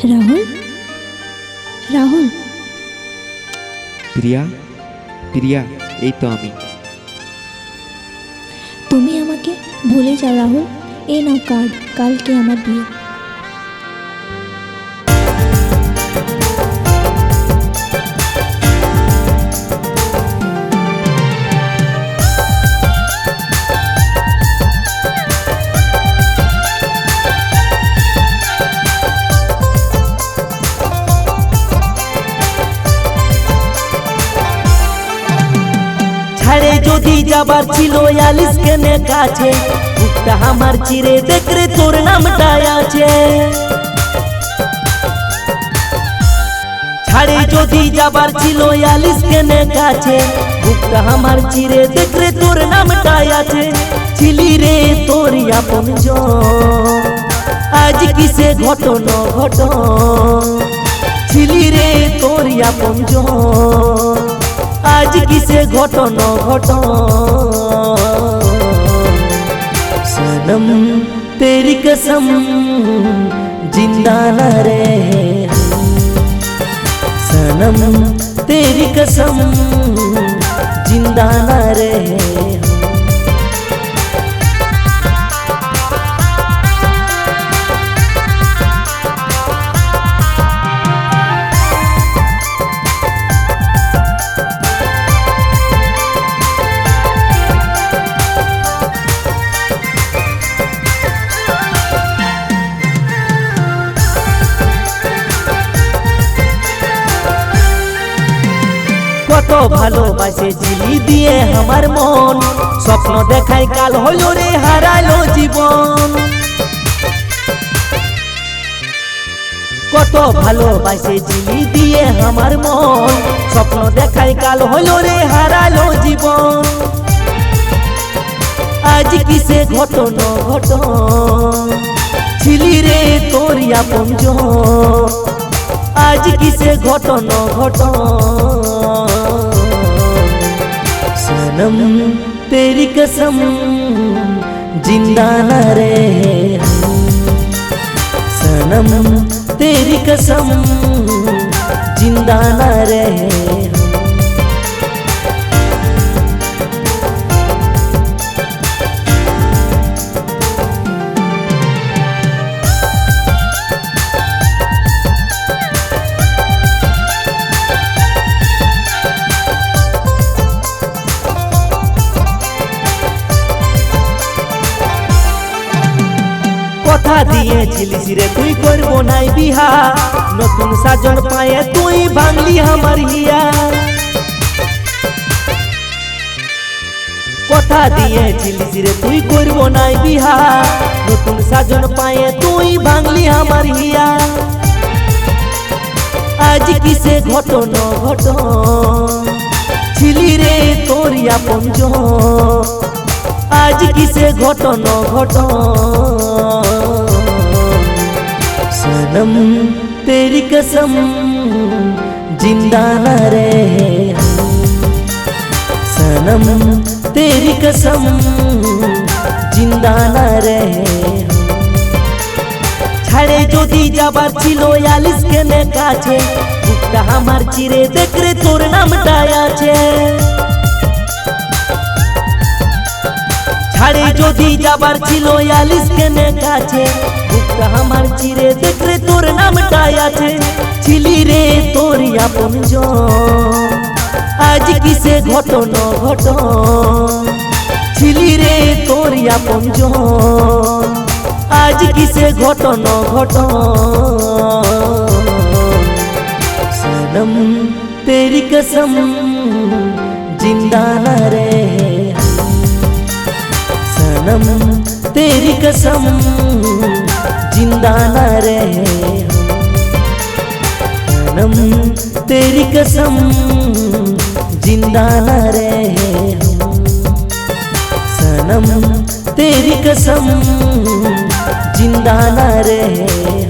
राहुल राहुल प्रिया प्रिया ये तो अमित তুমি আমাকে বলে যা রাহুল এই নাও কার্ড কালকে আমার দিও যদি যাবার ছিল আলিস কেনে কাছে বুকটা আমার চিরে দেখরে তোর নামটাই আছে ছাড়ে যদি যাবার ছিল আলিস কেনে কাছে বুকটা আমার চিরে দেখরে তোর নামটাই আছে ছিলি রে তোর আপন আজ কিসে ঘটন ঘটন ছিলি রে তোর আপন জন आज কিসে ঘটন घटन सनम तेरी कसम जिंदा न रहे सनम तेरी कसम जिंदा न रहे কত ভালোবাসে জিলি দিয়ে আমার মন স্বপ্ন দেখায় কাল হলো রে হারালো জীবন কত ভালোবাসে জিলি দিয়ে আমার মন স্বপ্ন দেখায় কাল হলো রে হারালো জীবন আজ কিসে ঘটন ঘটন ছিলি রে তোরিয়া পঞ্জ আজ কিসে ঘটন ঘটন सनम तेरी कसम जिंदा न रहे सनम तेरी कसम जिंदा न रहे নিয়েছিলিস রে তুই করবো নাই বিহা নতুন সাজন পায়ে তুই ভাঙলি আমার হিয়া কথা দিয়েছিলিস রে তুই করবো নাই বিহা নতুন সাজন পায়ে তুই ভাঙলি আমার হিয়া আজ কিসে ঘটন ঘটন ছিলি রে তোর আপন আজ কিসে ঘটন ঘটন सनम तेरी कसम जिंदा न रहे सनम तेरी कसम जिंदा न रहे ছাড়ে যদি যাবার ছিল আলিসকেনের কাছে বুকটা আমার চিরে দেখরে তোর নামটাই আছে ছাড়ে যদি যাবার के ने কাছে আমার চিরে দেখলে তোর নামটাই আছে ছিলি রে তোর আপন আজ কিসে ঘটন ঘট ছিলি রে তোর আপন আজ কিসে ঘটন ঘট सनम तेरी कसम जिंदा न रहे सनम तेरी कसम दाना रहे हम तेरी कसम जिंदा न रहे सनम तेरी कसम जिंदा न रहे